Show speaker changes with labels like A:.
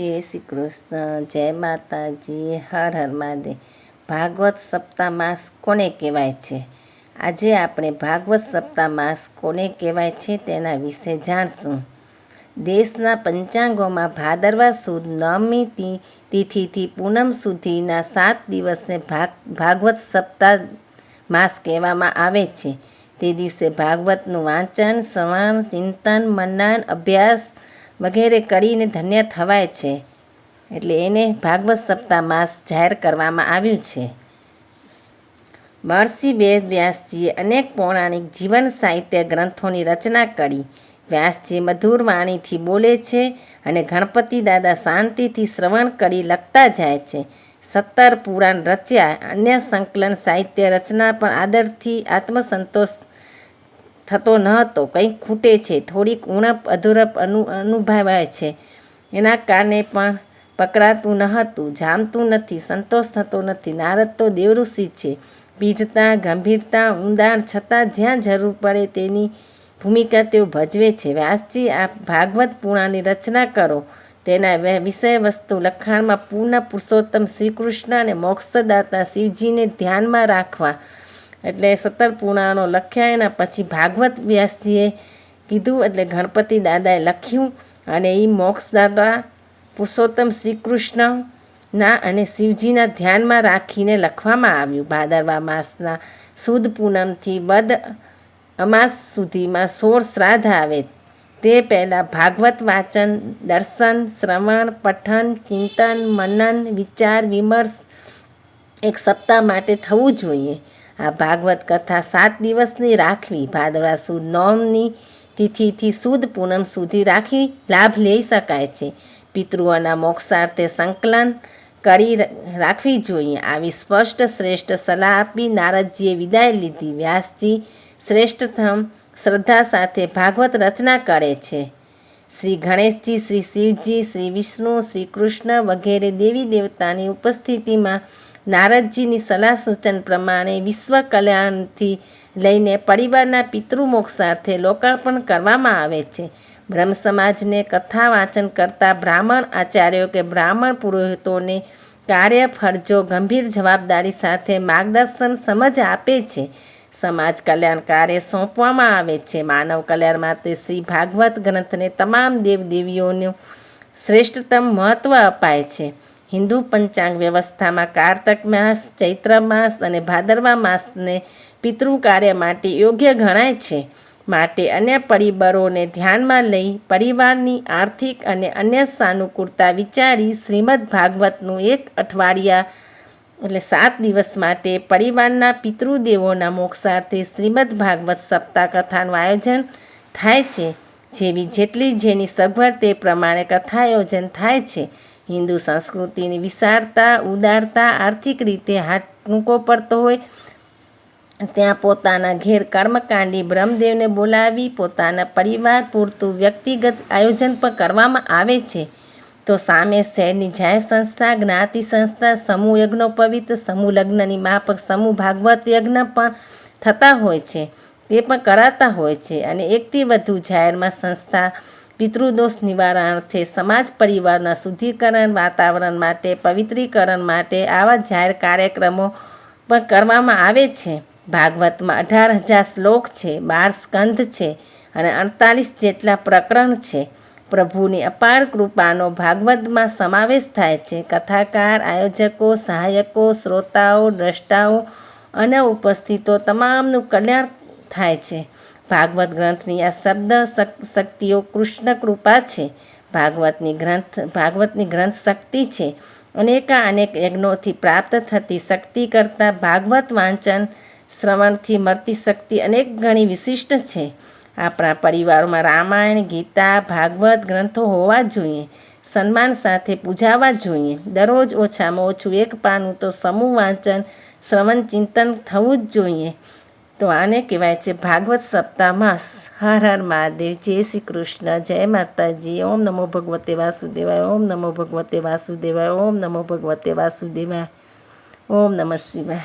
A: જય શ્રી કૃષ્ણ, જય માતાજી, હર હર મહાદેવ. ભાગવત સપ્તાહ માસ કોને કહેવાય છે? આજે આપણે ભાગવત સપ્તાહ માસ કોને કહેવાય છે તેના વિશે જાણશું. દેશના પંચાંગોમાં ભાદરવા સુદ નવમી તિથિથી પૂનમ સુધીના સાત દિવસને ભાગ, ભાગવત સપ્તાહ માસ કહેવામાં આવે છે. તે દિવસે ભાગવતનું વાંચન, શ્રવણ, ચિંતન, મનન, અભ્યાસ વગેરે કરીને ધન્ય થવાય છે. એટલે એને ભાગવત સપ્તાહ માસ જાહેર કરવામાં આવ્યું છે. મહર્ષિ વેદ વ્યાસજીએ અનેક પૌરાણિક જીવન સાહિત્ય ગ્રંથોની રચના કરી. વ્યાસજી મધુર વાણીથી બોલે છે અને ગણપતિ દાદા શાંતિથી શ્રવણ કરી લખતા જાય છે. સત્તર પુરાણ રચ્યા, અન્ય સંકલન સાહિત્ય રચના પણ આદરથી, આત્મસંતોષ થતો ન હતો. કંઈક ખૂટે છે. થોડીક ઉણપ, અધૂરપ અનુ, અનુભવાય છે. એના કારણે પણ પકડાતું ન હતું. જામતું નથી. સંતોષ થતો નથી. નારદ તો દેવઋષિ છે. પીઢતા, ગંભીરતા ઊંડાણ છતાં જ્યાં જરૂર પડે તેની ભૂમિકા તેઓ ભજવે છે. વ્યાસજી આ ભાગવત પુરાણની રચના કરો. તેના વિષય વસ્તુ લખાણમાં પૂર્ણ પુરુષોત્તમ શ્રી કૃષ્ણ અને મોક્ષદાતા શિવજીને ધ્યાનમાં રાખવા એટલે સત્તર પુરાણો લખ્યા એના પછી ભાગવત વ્યાસજીએ કીધું એટલે ગણપતિ દાદાએ લખ્યું અને એ મોક્ષદાતા પુરુષોત્તમ શ્રી કૃષ્ણના અને શિવજીના ધ્યાનમાં રાખીને લખવામાં આવ્યું. ભાદરવા માસના સુદ પૂનમથી બદ અમાસ સુધીમાં સોળ શ્રાદ્ધ આવે. તે પહેલાં ભાગવત વાંચન, દર્શન, શ્રવણ, પઠન, ચિંતન, મનન, વિચાર, વિમર્શ એક સપ્તાહ માટે થવું જોઈએ. આ ભાગવત કથા સાત દિવસની રાખવી. ભાદરવા સુદ નોમની તિથિથી સુદ પૂનમ સુધી રાખી લાભ લઈ શકાય છે. પિતૃઓના મોક્ષાર્થે સંકલન કરી રાખવી જોઈએ. આવી સ્પષ્ટ શ્રેષ્ઠ સલાહ આપી નારદજીએ વિદાય લીધી. વ્યાસજી શ્રેષ્ઠતમ શ્રદ્ધા સાથે ભાગવત રચના કરે છે. શ્રી ગણેશજી, શ્રી શિવજી, શ્રી વિષ્ણુ, શ્રી કૃષ્ણ વગેરે દેવી દેવતાની ઉપસ્થિતિમાં નારદજીની સલાહ સૂચન પ્રમાણે વિશ્વ કલ્યાણથી લઈને પરિવારના પિતૃમોક્ષાર્થે લોકાર્પણ કરવામાં આવે છે. બ્રહ્મ સમાજને કથા વાંચન કરતા બ્રાહ્મણ આચાર્યો કે બ્રાહ્મણ પુરોહિતોને કાર્ય ફરજો ગંભીર જવાબદારી સાથે માર્ગદર્શન સમજ આપે છે. સમાજ કલ્યાણ કાર્ય સોંપવામાં આવે છે. માનવ કલ્યાણ માટે શ્રી ભાગવત ગ્રંથને તમામ દેવદેવીઓનું શ્રેષ્ઠતમ મહત્ત્વ અપાય છે. હિન્દુ પંચાંગ વ્યવસ્થામાં કારતક માસ, ચૈત્ર માસ અને ભાદરવા માસને પિતૃ કાર્ય માટે યોગ્ય ગણાય છે. માટે અન્ય પરિબળોને ધ્યાનમાં લઈ પરિવારની આર્થિક અને અન્ય સાનુકૂળતા વિચારી શ્રીમદ ભાગવતનું એક અઠવાડિયા એટલે સાત દિવસ માટે પરિવારના પિતૃદેવોના મોક્ષાર્થે શ્રીમદ ભાગવત સપ્તાહ કથાનું આયોજન થાય છે. જેવી જેટલી જેની સગવડ તે પ્રમાણે કથા આયોજન થાય છે. હિન્દુ સંસ્કૃતિની વિશાળતા ઉદારતા, આર્થિક રીતે હાથ ટૂંકો પડતો હોય, ત્યાં પોતાના ઘેર કર્મકાંડી બ્રહ્મદેવને બોલાવી, પોતાના પરિવાર પૂરતું વ્યક્તિગત આયોજન પણ કરવામાં આવે છે. તો સામે શહેરની જાહેર સંસ્થા, જ્ઞાતિ સંસ્થા, સમૂહ યજ્ઞોપવિત સમૂહ લગ્નની માફક, સમૂહ ભાગવત યજ્ઞ પણ થતા હોય છે. તે પણ કરાતા હોય છે અને એકથી વધુ જાહેરમાં સંસ્થા પિતૃદોષ નિવારણાર્થે સમાજ પરિવારના શુદ્ધિકરણ, વાતાવરણ માટે, પવિત્રીકરણ માટે આવા જાહેર કાર્યક્રમો પણ કરવામાં આવે છે. ભાગવતમાં અઢાર હજાર શ્લોક છે, બાર સ્કંધ છે અને અડતાલીસ જેટલા પ્રકરણ છે. પ્રભુની અપાર કૃપાનો ભાગવતમાં સમાવેશ થાય છે. કથાકાર, આયોજકો, સહાયકો, શ્રોતાઓ, દ્રષ્ટાઓ અને ઉપસ્થિતો તમામનું કલ્યાણ થાય છે. ભાગવત ગ્રંથની આ શબ્દ શક્તિઓ કૃષ્ણ કૃપા છે. ભાગવતની ગ્રંથ ભાગવતની ગ્રંથ શક્તિ છે. અનેકા અનેક યજ્ઞોથી પ્રાપ્ત થતી શક્તિ કરતાં ભાગવત વાંચન શ્રવણથી મળતી શક્તિ અનેક ગણી વિશિષ્ટ છે. આપણા પરિવારોમાં રામાયણ, ગીતા, ભાગવત ગ્રંથો હોવા જોઈએ, સન્માન સાથે પૂજાવા જોઈએ. દરરોજ ઓછામાં ઓછું એક પાનું તો સમૂહ વાંચન, શ્રવણ ચિંતન થવું જ જોઈએ. તો આને કહેવાય છે ભાગવત સપ્તાહમાં હર હર મહાદેવ, જય શ્રી કૃષ્ણ, જય માતાજી, ઓમ નમો ભગવતે વાસુદેવાય, ઓમ નમો ભગવતે વાસુદેવાય, ઓમ નમો ભગવતે વાસુદેવાય, ઓમ નમઃ શિવાય.